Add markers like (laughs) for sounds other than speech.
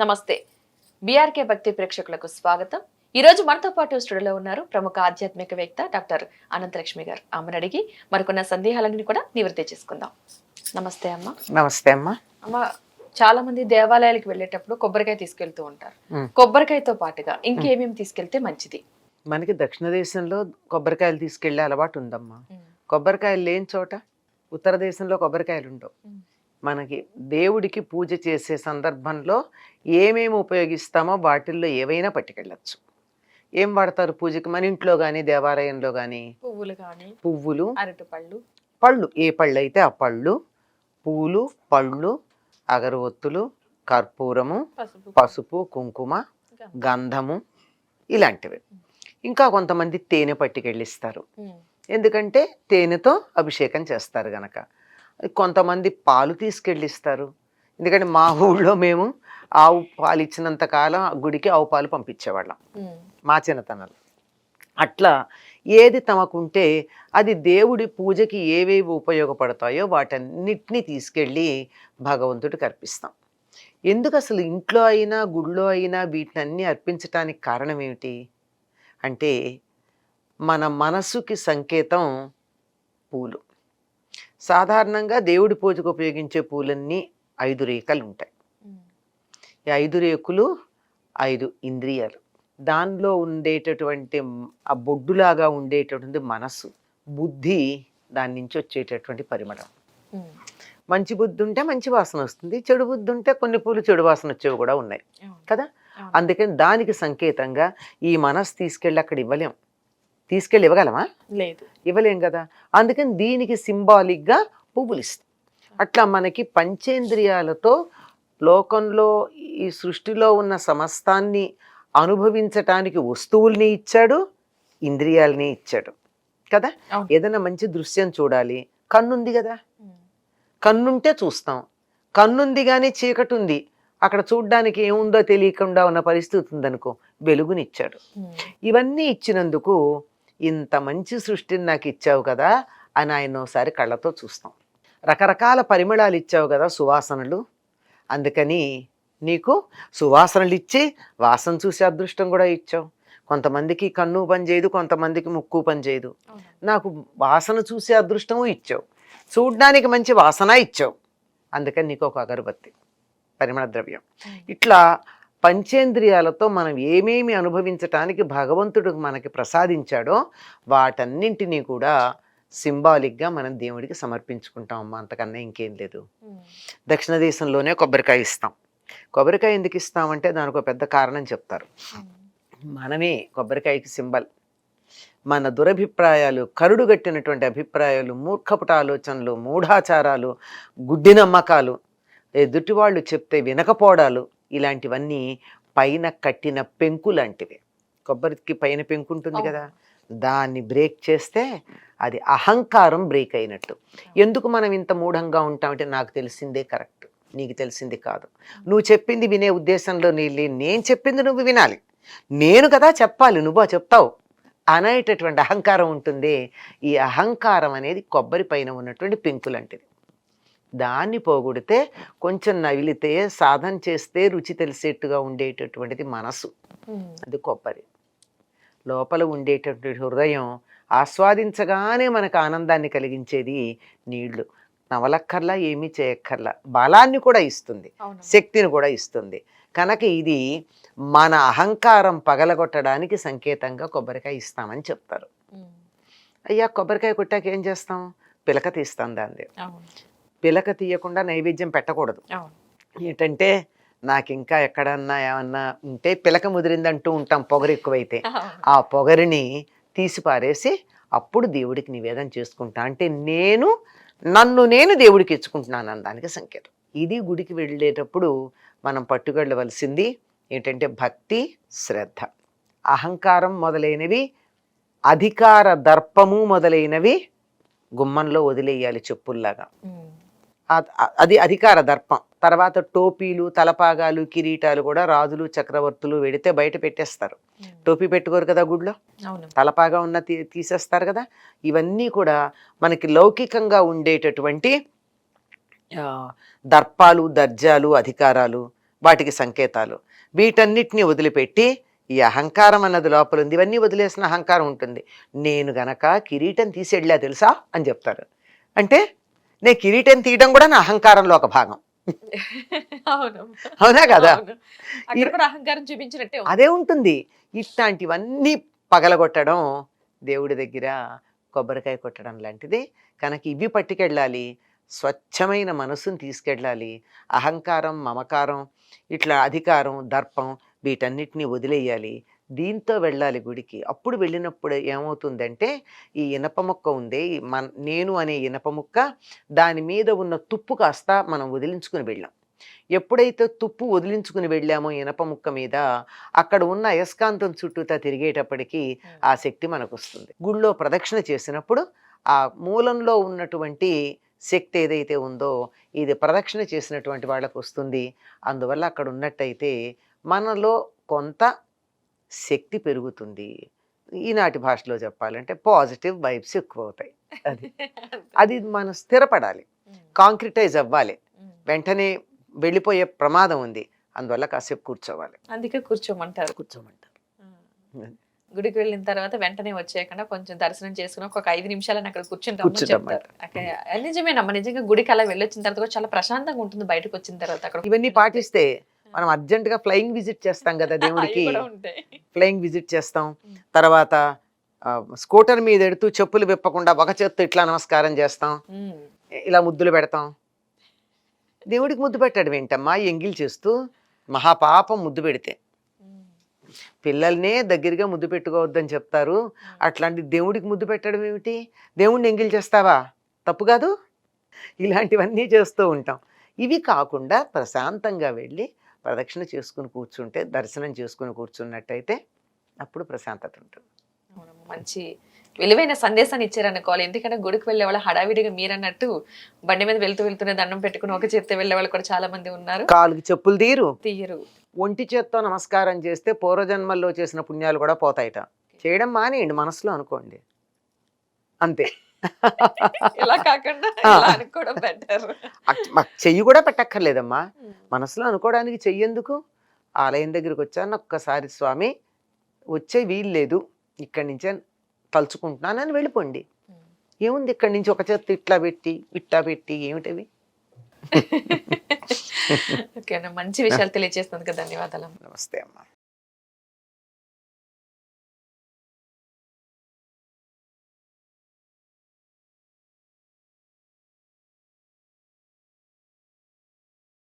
నమస్తే. బీఆర్కే భక్తి ప్రేక్షకులకు స్వాగతం. ఈ రోజు మనతో పాటు స్టూడియోలో ఉన్నారు ప్రముఖ ఆధ్యాత్మికవేత్త డాక్టర్ అనంతలక్ష్మి గారు. అమ్మని అడిగి మరికొన్న సందేహాలన్నీ కూడా నివృత్తి చేసుకుందాం. నమస్తే అమ్మ. నమస్తే అమ్మా. అమ్మ చాలా మంది దేవాలయాలకు వెళ్ళేటప్పుడు కొబ్బరికాయ తీసుకెళ్తూ ఉంటారు. కొబ్బరికాయతో పాటుగా ఇంకేమేమి తీసుకెళ్తే మంచిది? మనకి దక్షిణ దేశంలో కొబ్బరికాయలు తీసుకెళ్ళే అలవాటు ఉందమ్మా. కొబ్బరికాయలు లేని చోట ఉత్తర దేశంలో కొబ్బరికాయలు ఉండవు. మనకి దేవుడికి పూజ చేసే సందర్భంలో ఏమేమి ఉపయోగిస్తామో వాటిల్లో ఏవైనా పట్టుకెళ్ళచ్చు. ఏం వాడతారు పూజకి? మన ఇంట్లో కానీ దేవాలయంలో కానీ పువ్వులు కానీ పువ్వులు. అరటి పళ్ళు. పళ్ళు ఏ పళ్ళు అయితే ఆ పళ్ళు? పూలు పళ్ళు అగరవత్తులు కర్పూరము పసుపు. కుంకుమ గంధము ఇలాంటివి. ఇంకా కొంతమంది తేనె పట్టుకెళ్ళిస్తారు. ఎందుకంటే తేనెతో అభిషేకం చేస్తారు గనక. కొంతమంది పాలు తీసుకెళ్ళిస్తారు. ఎందుకంటే మా ఊళ్ళో మేము ఆవు పాలు ఇచ్చినంత కాలం ఆ గుడికి ఆవు పాలు పంపించేవాళ్ళం. మ్. మా చిన్నతనంలో. అట్లా ఏది తమకుంటే అది దేవుడి పూజకి ఏవేవి ఉపయోగపడతాయో వాటన్నిటినీ తీసుకెళ్ళి భగవంతుడికి అర్పిస్తాం. ఎందుకు అసలు ఇంట్లో అయినా గుళ్ళో అయినా వీటినన్నీ అర్పించటానికి కారణం ఏమిటి అంటే మన మనసుకి సంకేతం పూలు. సాధారణంగా దేవుడి పూజకు ఉపయోగించే పూలన్నీ ఐదు రేఖలు ఉంటాయి. ఈ ఐదు రేకులు ఐదు ఇంద్రియాలు దానిలో ఉండేటటువంటి ఆ బొడ్డులాగా ఉండేటటువంటి మనస్సు బుద్ధి దాని నుంచి వచ్చేటటువంటి పరిమళం. మంచి బుద్ధి ఉంటే మంచి వాసన వస్తుంది చెడు బుద్ధి ఉంటే కొన్ని పూలు చెడు వాసన వచ్చేవి కూడా ఉన్నాయి. కదా. అందుకని దానికి సంకేతంగా ఈ మనసు తీసుకెళ్ళి అక్కడ ఇవ్వలేం తీసుకెళ్ళి ఇవ్వగలమా లేదు. ఇవ్వలేం కదా. అందుకని దీనికి సింబాలిక్గా పువ్వులు ఇస్తాం. అట్లా మనకి పంచేంద్రియాలతో లోకంలో ఈ సృష్టిలో ఉన్న సమస్తాన్ని అనుభవించటానికి వస్తువుల్ని ఇచ్చాడు ఇంద్రియాలని ఇచ్చాడు. కదా. ఏదైనా మంచి దృశ్యం చూడాలి. కన్నుంది కదా. కన్నుంటే చూస్తాం. కన్నుంది కానీ చీకటి ఉంది అక్కడ చూడ్డానికి ఏముందో తెలియకుండా ఉన్న పరిస్థితి ఉందనుకో వెలుగునిచ్చాడు. ఇవన్నీ ఇచ్చినందుకు ఇంత మంచి సృష్టిని నాకు ఇచ్చావు కదా అని ఆయన ఒకసారి కళ్ళతో చూస్తాం. రకరకాల పరిమళాలు ఇచ్చావు కదా సువాసనలు. అందుకని నీకు సువాసనలు ఇచ్చి వాసన చూసే అదృష్టం కూడా ఇచ్చావు. కొంతమందికి కన్ను పని చేయదు కొంతమందికి ముక్కు పని చేయదు. నాకు వాసన చూసే అదృష్టము ఇచ్చావు. చూడ్డానికి మంచి వాసన ఇచ్చావు. అందుకని నీకు ఒక అగరబత్తి పరిమళ ద్రవ్యం. ఇట్లా పంచేంద్రియాలతో మనం ఏమేమి అనుభవించటానికి భగవంతుడు మనకి ప్రసాదించాడో వాటన్నింటినీ కూడా సింబాలిక్గా మనం దేవుడికి సమర్పించుకుంటాం అమ్మా. అంతకన్నా ఇంకేం లేదు. దక్షిణ దేశంలోనే కొబ్బరికాయ ఇస్తాం. కొబ్బరికాయ ఎందుకు ఇస్తామంటే దానికి ఒక పెద్ద కారణం చెప్తారు. మనమే కొబ్బరికాయకి సింబల్. మన దురభిప్రాయాలు కరుడుగట్టినటువంటి అభిప్రాయాలు మూర్ఖపుట ఆలోచనలు మూఢాచారాలు గుడ్డి నమ్మకాలు ఎదుటివాళ్ళు చెప్తే వినకపోవడాలు ఇలాంటివన్నీ పైన కట్టిన పెంకు లాంటివి. కొబ్బరికి పైన పెంకు ఉంటుంది కదా దాన్ని బ్రేక్ చేస్తే అది అహంకారం బ్రేక్ అయినట్టు. ఎందుకు మనం ఇంత మూఢంగా ఉంటామంటే నాకు తెలిసిందే కరెక్ట్ నీకు తెలిసింది కాదు. నువ్వు చెప్పింది వినే ఉద్దేశంలో నీ నేను చెప్పింది నువ్వు వినాలి. నేను కదా చెప్పాలి నువ్వు చెప్తావు అనేటటువంటి అహంకారం ఉంటుంది. ఈ అహంకారం అనేది కొబ్బరి పైన ఉన్నటువంటి పెంకు లాంటిది. దాన్ని పోగొడితే కొంచెం నవిలితే సాధన చేస్తే రుచి తెలిసేట్టుగా ఉండేటటువంటిది మనసు. అది కొబ్బరి. లోపల ఉండేటటువంటి హృదయం ఆస్వాదించగానే మనకు ఆనందాన్ని కలిగించేది నీళ్ళు. నవలక్కర్లా ఏమీ చేయక్కర్లా. బలాన్ని కూడా ఇస్తుంది. శక్తిని కూడా ఇస్తుంది. కనుక ఇది మన అహంకారం పగలగొట్టడానికి సంకేతంగా కొబ్బరికాయ ఇస్తామని చెప్తారు. అయ్యా కొబ్బరికాయ కొట్టాక ఏం చేస్తాం? పిలక తీస్తాం దాన్ని. పిలక తీయకుండా నైవేద్యం పెట్టకూడదు. ఏంటంటే నాకు ఇంకా ఎక్కడన్నా ఏమన్నా ఉంటే పిలక ముదిరిందంటూ ఉంటాం పొగరు ఎక్కువైతే. ఆ పొగరిని తీసి పారేసి అప్పుడు దేవుడికి నివేదన చేసుకుంటా. అంటే నేను నన్ను నేను దేవుడికి ఇచ్చుకుంటున్నాను అన్న దానికి సంకేతం. ఇది గుడికి వెళ్ళేటప్పుడు మనం పట్టుకెళ్ళవలసింది ఏంటంటే భక్తి శ్రద్ధ. అహంకారం మొదలైనవి అధికార దర్పము మొదలైనవి గుమ్మంలో వదిలేయాలి చెప్పుల్లాగా. అది అధికార దర్పం. తర్వాత టోపీలు తలపాగాలు కిరీటాలు కూడా రాజులు చక్రవర్తులు వెడితే బయట పెట్టేస్తారు. టోపీ పెట్టుకోరు కదా గుడిలో? అవును. తలపాగా ఉన్న తీ- తీసేస్తారు కదా? ఇవన్నీ కూడా మనకి లౌకికంగా ఉండేటటువంటి దర్పాలు దర్జాలు అధికారాలు వాటికి సంకేతాలు. వీటన్నిటిని వదిలిపెట్టి ఈ అహంకారం అన్నది లోపల ఉంది. ఇవన్నీ వదిలేసిన అహంకారం ఉంటుంది. నేను గనక కిరీటం తీసేళ్ళా తెలుసా? అని చెప్తారు. అంటే నేను కిరీటం తీయడం కూడా నా అహంకారంలో ఒక భాగం. అవును. కదా? అహంకారం చూపించినట్టే. అదే ఉంటుంది. ఇట్లాంటివన్నీ పగలగొట్టడం దేవుడి దగ్గర కొబ్బరికాయ కొట్టడం లాంటిది. కనుక ఇవి పట్టుకెళ్ళాలి. స్వచ్ఛమైన మనసుని తీసుకెళ్ళాలి. అహంకారం మమకారం ఇట్లా అధికారం దర్పం వీటన్నిటిని వదిలేయాలి. దీంతో వెళ్ళాలి గుడికి. అప్పుడు వెళ్ళినప్పుడు ఏమవుతుందంటే ఈ ఇనప ముక్క ఉంది మన నేను అనే ఇనప ముక్క దాని మీద ఉన్న తుప్పు కాస్త మనం వదిలించుకుని వెళ్ళాం. ఎప్పుడైతే తుప్పు వదిలించుకుని వెళ్ళామో ఇనప ముక్క మీద అక్కడ ఉన్న అయస్కాంతం చుట్టూతా తిరిగేటప్పటికి ఆ శక్తి మనకు వస్తుంది గుళ్ళో ప్రదక్షిణ చేసినప్పుడు ఆ మూలంలో ఉన్నటువంటి శక్తి ఏదైతే ఉందో ఇది ప్రదక్షిణ చేసినటువంటి వాళ్ళకు వస్తుంది అందువల్ల అక్కడ ఉన్నట్టయితే మనలో కొంత శక్తి పెరుగుతుంది. ఈనాటి భాషలో చెప్పాలంటే పాజిటివ్ వైబ్స్ ఎక్కువ అవుతాయి అది అది మనం స్థిరపడాలి. కాంక్రిటైజ్ అవ్వాలి. వెంటనే వెళ్ళిపోయే ప్రమాదం ఉంది. అందువల్ల కాసేపు కూర్చోవాలి. అందుకే కూర్చోమంటారు. కూర్చోమంటారు. గుడికి వెళ్ళిన తర్వాత వెంటనే వచ్చేయకుండా కొంచెం దర్శనం చేసుకుని ఒక ఐదు నిమిషాలని అక్కడ కూర్చుంటామంటారు. చెప్తారు. నిజమేనమ్మా నిజంగా గుడికి అలా వెళ్ళొచ్చిన తర్వాత చాలా ప్రశాంతంగా ఉంటుంది బయటకు వచ్చిన తర్వాత అక్కడ. ఇవన్నీ పాటిస్తే మనం అర్జెంట్గా ఫ్లయింగ్ విజిట్ చేస్తాం కదా (laughs) దేవుడికి. ఫ్లయింగ్ విజిట్ చేస్తాం. తర్వాత స్కూటర్ మీద ఎడుతూ చెప్పులు విప్పకుండా ఒక చేత్తో ఇట్లా నమస్కారం చేస్తాం. ఇలా ముద్దులు పెడతాం. దేవుడికి ముద్దు పెట్టడం ఏంటమ్మా? ఎంగిల్ చేస్తూ మహాపాపం ముద్దు పెడితే. పిల్లల్నే దగ్గరగా ముద్దు పెట్టుకోవద్దని చెప్తారు. అట్లాంటి దేవుడికి ముద్దు పెట్టడం ఏమిటి? దేవుడిని ఎంగిల్ చేస్తావా? తప్పు కాదు? ఇలాంటివన్నీ చేస్తూ ఉంటాం. ఇవి కాకుండా ప్రశాంతంగా వెళ్ళి ప్రదక్షిణ చేసుకుని కూర్చుంటే దర్శనం చేసుకుని కూర్చున్నట్టయితే అప్పుడు ప్రశాంతత ఉంటుంది. మంచి విలువైన సందేశాన్ని ఇచ్చారనుకోవాలి ఎందుకంటే గుడికి వెళ్ళే వాళ్ళు హడావిడిగా మీరన్నట్టు బండి మీద వెళ్తూ వెళ్తూనే దండం పెట్టుకుని ఒక చేత్తో వెళ్ళే వాళ్ళు కూడా చాలా మంది ఉన్నారు. కాలుకి చెప్పులు తీరు. తీయరు ఒంటి చేత్తో నమస్కారం చేస్తే పూర్వజన్మల్లో చేసిన పుణ్యాలు కూడా పోతాయట. చేయడం మానేయండి మనసులో అనుకోండి. అంతే. ఇలా కాకుండా అనుకోవడం బెటర్ చెయ్యి కూడా పెట్టక్కర్లేదమ్మా. మనసులో అనుకోవడానికి చెయ్యేందుకు ఆలయం దగ్గరికి వచ్చాను ఒక్కసారి స్వామి వచ్చే వీలు లేదు. ఇక్కడి నుంచే తలుచుకుంటున్నానని వెళ్ళిపోండి. ఏముంది ఇక్కడి నుంచి ఒక చేత్తో ఇట్లా పెట్టి ఇట్లా పెట్టి ఏమిటవి? (laughs) ఓకేనా మంచి విషయాలు తెలియజేసినందుకు ధన్యవాదాలు నమస్తే అమ్మా.